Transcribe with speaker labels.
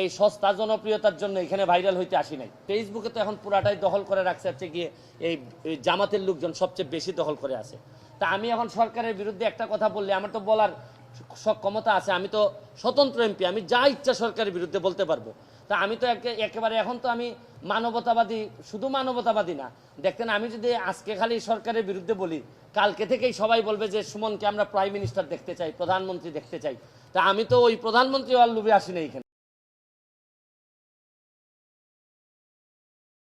Speaker 1: এই সস্তা জনপ্রিয়তার জন্য এখানে ভাইরাল হইতে আসি নাই। ফেসবুকে তো এখন পুরাটাই দখল করে রাখছে হচ্ছে গিয়ে এই জামাতের লোকজন সবচেয়ে বেশি দখল করে আছে। তা আমি এখন সরকারের বিরুদ্ধে একটা কথা বললে আমার তো বলার ক্ষমতা আছে, আমি তো স্বতন্ত্র এমপি, আমি যা ইচ্ছা সরকারের বিরুদ্ধে বলতে পারব। তা আমি তো একে- একেবারে এখন তো আমি মানবতাবাদী, শুধু মানবতাবাদী না। দেখতেন, আমি যদি আজকে খালি সরকারের বিরুদ্ধে বলি, কালকে থেকেই সবাই বলবে যে সুমনকে আমরা প্রাইম মিনিস্টার দেখতে চাই, প্রধানমন্ত্রী দেখতে চাই। তা আমি তো ওই প্রধানমন্ত্রী আর লুবে আসি না এখানে।